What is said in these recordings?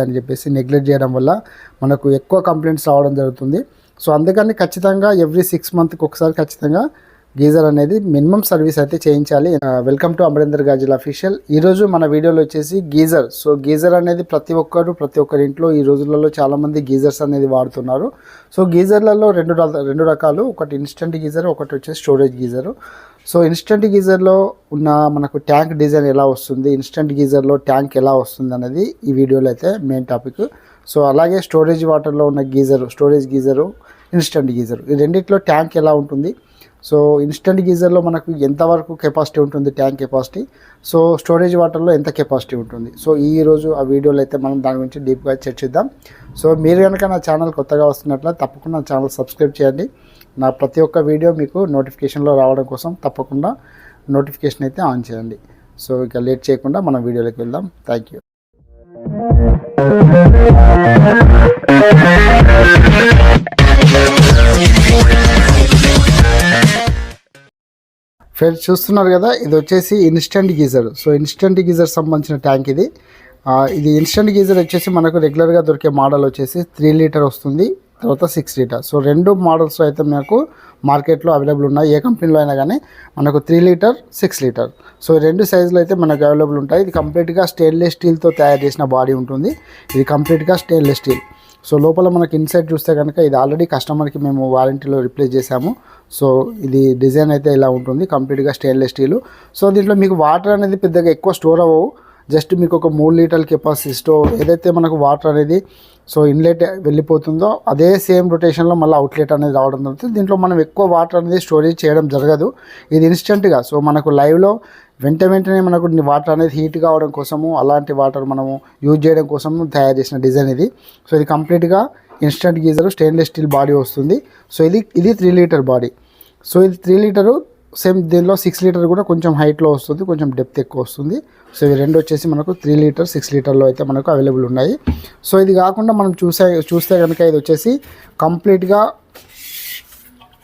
అని చెప్పేసి నెగ్లెక్ట్ చేయడం వల్ల మనకు ఎక్కువ కంప్లైంట్స్ రావడం జరుగుతుంది. సో అందుకని ఖచ్చితంగా ఎవ్రీ సిక్స్ మంత్కి ఒకసారి ఖచ్చితంగా గీజర్ అనేది మినిమం సర్వీస్ అయితే చేయించాలి. వెల్కమ్ టు అమరేందర్ గాజిల్ అఫీషియల్. ఈరోజు మన వీడియోలో వచ్చేసి గీజర్. సో గీజర్ అనేది ప్రతి ఒక్కరు ప్రతి ఒక్కరి ఇంట్లో ఈ రోజులలో చాలామంది గీజర్స్ అనేది వాడుతున్నారు. సో గీజర్లలో రెండు రెండు రకాలు. ఒకటి ఇన్స్టెంట్ గీజర్ ఒకటి వచ్చేసి స్టోరేజ్ గీజరు. సో ఇన్స్టెంట్ గీజర్లో ఉన్న మనకు ట్యాంక్ డిజైన్ ఎలా వస్తుంది ఇన్స్టెంట్ గీజర్లో ట్యాంక్ ఎలా వస్తుంది అనేది ఈ వీడియోలో అయితే మెయిన్ టాపిక్ సో అలాగే స్టోరేజ్ వాటర్లో ఉన్న geyser storage geyser instant geyser. ఈ రెండిట్లో ట్యాంక్ ఎలా ఉంటుంది సో ఇన్స్టెంట్ గీజర్లో మనకు ఎంతవరకు కెపాసిటీ ఉంటుంది? ట్యాంక్ కెపాసిటీ సో స్టోరేజ్ వాటర్లో ఎంత కెపాసిటీ ఉంటుంది? సో ఈ రోజు ఆ వీడియోలో అయితే మనం దాని గురించి డీప్గా చర్చిద్దాం సో మీరు కనుక నా ఛానల్ కొత్తగా వస్తున్నట్లయితే తప్పకుండా నా ఛానల్ సబ్స్క్రైబ్ చేయండి. నా ప్రతి ఒక్క వీడియో మీకు నోటిఫికేషన్లో రావడం కోసం తప్పకుండా నోటిఫికేషన్ అయితే ఆన్ చేయండి. సో ఇక లేట్ చేయకుండా మనం వీడియోలోకి వెళ్దాం. థ్యాంక్ యూ ఫ్రెండ్స్ చూస్తున్నారు కదా ఇది వచ్చేసి instant geyser so instant geyser సంబంధించిన ట్యాంక్ ఇది. ఇది ఇన్స్టెంట్ గీజర్ వచ్చేసి మనకు రెగ్యులర్గా దొరికే మోడల్ వచ్చేసి త్రీ లీటర్ వస్తుంది తర్వాత సిక్స్ లీటర్ సో రెండు మోడల్స్ అయితే మనకు మార్కెట్లో అవైలబుల్ ఉన్నాయి. ఏ కంపెనీలో అయినా కానీ మనకు three litre six litre so రెండు సైజులు అయితే మనకు అవైలబుల్ ఉంటాయి. ఇది కంప్లీట్గా స్టెయిన్లెస్ స్టీల్తో తయారు చేసిన బాడీ ఉంటుంది. ఇది కంప్లీట్గా స్టెయిన్లెస్ స్టీల్ సో లోపల మనకి ఇన్సైడ్ చూస్తే కనుక ఇది ఆల్రెడీ కస్టమర్కి మేము వారంటీలో రిప్లేస్ చేసాము సో ఇది డిజైన్ అయితే ఇలా ఉంటుంది. కంప్లీట్గా స్టెయిన్లెస్ స్టీల్. సో దీంట్లో మీకు వాటర్ అనేది పెద్దగా ఎక్కువ స్టోర్ అవ్వవు. జస్ట్ మీకు ఒక మూడు లీటర్ల కెపాసిటీ స్టోవ్ ఏదైతే మనకు వాటర్ అనేది సో ఇన్లెట్ వెళ్ళిపోతుందో అదే సేమ్ రొటేషన్లో మళ్ళీ అవుట్లెట్ అనేది రావడం జరుగుతుంది. దీంట్లో మనం ఎక్కువ వాటర్ అనేది స్టోరేజ్ చేయడం జరగదు. ఇది ఇన్స్టెంట్గా సో మనకు లైవ్లో వెంట వెంటనే మనకు వాటర్ అనేది హీట్ కావడం కోసము అలాంటి వాటర్ మనము యూజ్ చేయడం కోసం తయారు చేసిన డిజైన్ ఇది. సో ఇది కంప్లీట్గా instant geyser stainless steel body వస్తుంది. సో ఇది ఇది త్రీ లీటర్ బాడీ సో ఇది త్రీ లీటరు సేమ్ దీనిలో సిక్స్ లీటర్ కూడా కొంచెం హైట్లో వస్తుంది కొంచెం డెప్త్ ఎక్కువ వస్తుంది. సో ఇవి రెండు వచ్చేసి మనకు త్రీ లీటర్ సిక్స్ లీటర్లో అయితే మనకు అవైలబుల్ ఉన్నాయి. సో ఇది కాకుండా మనం చూసే చూస్తే కనుక ఇది వచ్చేసి కంప్లీట్గా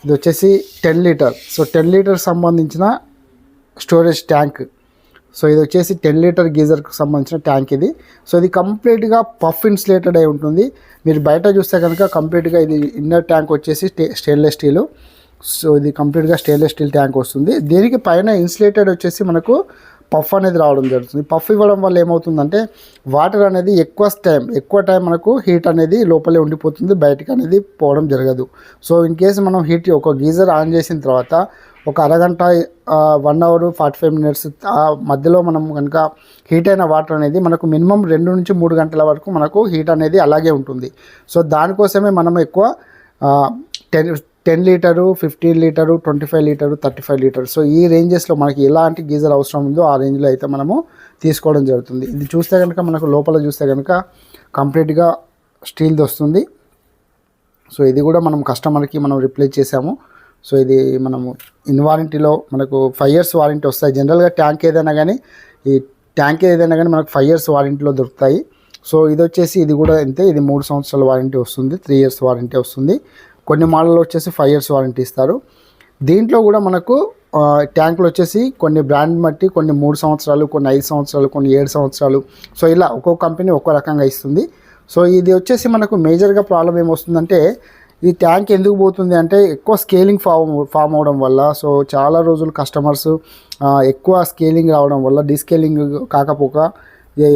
ఇది వచ్చేసి ten litre so ten litre సంబంధించిన స్టోరేజ్ ట్యాంక్ సో ఇది వచ్చేసి టెన్ లీటర్ గీజర్కి సంబంధించిన ట్యాంక్ ఇది. సో ఇది కంప్లీట్గా పఫ్ ఇన్సులేటెడ్ అయి ఉంటుంది. మీరు బయట చూస్తే కనుక కంప్లీట్గా ఇది ఇన్నర్ ట్యాంక్ వచ్చేసి స్టే- స్టెయిన్లెస్ స్టీలు సో ఇది కంప్లీట్గా స్టెయిన్లెస్ స్టీల్ ట్యాంక్ వస్తుంది. దీనికి పైన ఇన్సులేటెడ్ వచ్చేసి మనకు పఫ్ అనేది రావడం జరుగుతుంది. పఫ్ ఇవ్వడం వల్ల ఏమవుతుందంటే వాటర్ అనేది ఎక్కువ టైం ఎక్కువ టైం మనకు హీట్ అనేది లోపలే ఉండిపోతుంది బయటకు అనేది పోవడం జరగదు. సో ఇన్ కేసు మనం హీట్ ఒక గీజర్ ఆన్ చేసిన తర్వాత ఒక అరగంట one hour forty five minutes ఆ మధ్యలో మనం కనుక హీట్ అయిన వాటర్ అనేది మనకు మినిమం రెండు నుంచి మూడు గంటల వరకు మనకు హీట్ అనేది అలాగే ఉంటుంది. సో దానికోసమే మనం ఎక్కువ ten ten litre fifteen litre twenty five litre thirty five litre. So ఈ రేంజెస్లో మనకి ఎలాంటి గీజర్ అవసరం ఉందో ఆ రేంజ్లో అయితే మనము తీసుకోవడం జరుగుతుంది. ఇది చూస్తే కనుక మనకు లోపల చూస్తే కనుక కంప్లీట్గా స్టీల్ది వస్తుంది. సో ఇది కూడా మనం కస్టమర్కి మనం రిప్లేస్ చేసాము. సో ఇది మనము ఇన్ వారంటీలో మనకు ఫైవ్ ఇయర్స్ వారంటీ వస్తాయి. జనరల్గా ట్యాంక్ ఏదైనా కానీ ఈ ట్యాంక్ ఏదైనా కానీ మనకు ఫైవ్ ఇయర్స్ వారంటీలో దొరుకుతాయి. సో ఇది వచ్చేసి ఇది కూడా అంతే ఇది మూడు సంవత్సరాల వారంటీ వస్తుంది త్రీ ఇయర్స్ వారంటీ వస్తుంది. కొన్ని మోడల్లో వచ్చేసి ఫైవ్ ఇయర్స్ వారంటీ ఇస్తారు. దీంట్లో కూడా మనకు ట్యాంకులు వచ్చేసి కొన్ని బ్రాండ్ బట్టి కొన్ని మూడు సంవత్సరాలు కొన్ని ఐదు సంవత్సరాలు కొన్ని ఏడు సంవత్సరాలు. సో ఇలా ఒక్కొక్క కంపెనీ ఒక్కో రకంగా ఇస్తుంది. సో ఇది వచ్చేసి మనకు మేజర్గా ప్రాబ్లం ఏమొస్తుందంటే ఈ ట్యాంక్ ఎందుకు పోతుంది అంటే ఎక్కువ స్కేలింగ్ ఫామ్ ఫామ్ అవడం వల్ల. సో చాలా రోజులు కస్టమర్స్ ఎక్కువ స్కేలింగ్ రావడం వల్ల డిస్కేలింగ్ కాకపోక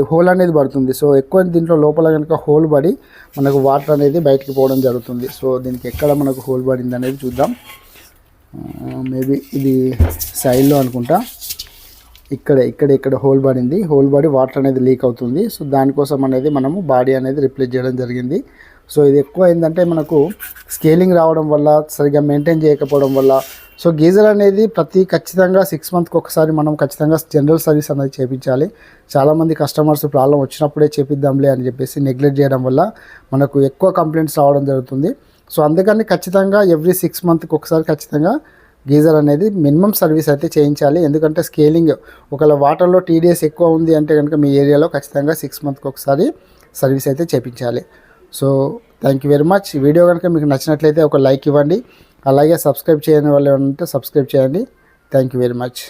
హోల్ అనేది పడుతుంది. సో ఎక్కువ దీంట్లో లోపల కనుక హోల్ పడి మనకు వాటర్ అనేది బయటికి పోవడం జరుగుతుంది. సో దీనికి ఎక్కడ మనకు హోల్ పడింది అనేది చూద్దాం. మేబీ ఇది సైడ్లో అనుకుంటా. ఇక్కడ ఇక్కడ ఇక్కడ హోల్ పడింది. హోల్ పడి వాటర్ అనేది లీక్ అవుతుంది. సో దానికోసం అనేది మనము బాడీ అనేది రిప్లేస్ చేయడం జరిగింది. సో ఇది ఎక్కువ ఏంటంటే మనకు స్కేలింగ్ రావడం వల్ల సరిగ్గా మెయింటైన్ చేయకపోవడం వల్ల సో గీజర్ అనేది ప్రతి ఖచ్చితంగా సిక్స్ మంత్కి ఒకసారి మనం ఖచ్చితంగా జనరల్ సర్వీస్ అనేది చేయించాలి చాలామంది కస్టమర్స్ ప్రాబ్లం వచ్చినప్పుడే చేపిద్దాంలే అని చెప్పేసి నెగ్లెక్ట్ చేయడం వల్ల మనకు ఎక్కువ కంప్లైంట్స్ రావడం జరుగుతుంది. సో అందుకని ఖచ్చితంగా ఎవ్రీ సిక్స్ మంత్కి ఒకసారి ఖచ్చితంగా గీజర్ అనేది మినిమం సర్వీస్ అయితే చేయించాలి. ఎందుకంటే స్కేలింగ్ ఒకవేళ వాటర్లో టీడీఎస్ ఎక్కువ ఉంది అంటే కనుక మీ ఏరియాలో ఖచ్చితంగా సిక్స్ మంత్కి ఒకసారి సర్వీస్ అయితే చేయించాలి so thank you very much video కనుక మీకు నచ్చినట్లయితే ఒక లైక్ ఇవ్వండి. అలాగే సబ్స్క్రైబ్ చేయని వాళ్ళు ఉంటే సబ్స్క్రైబ్ చేయండి. Thank you very much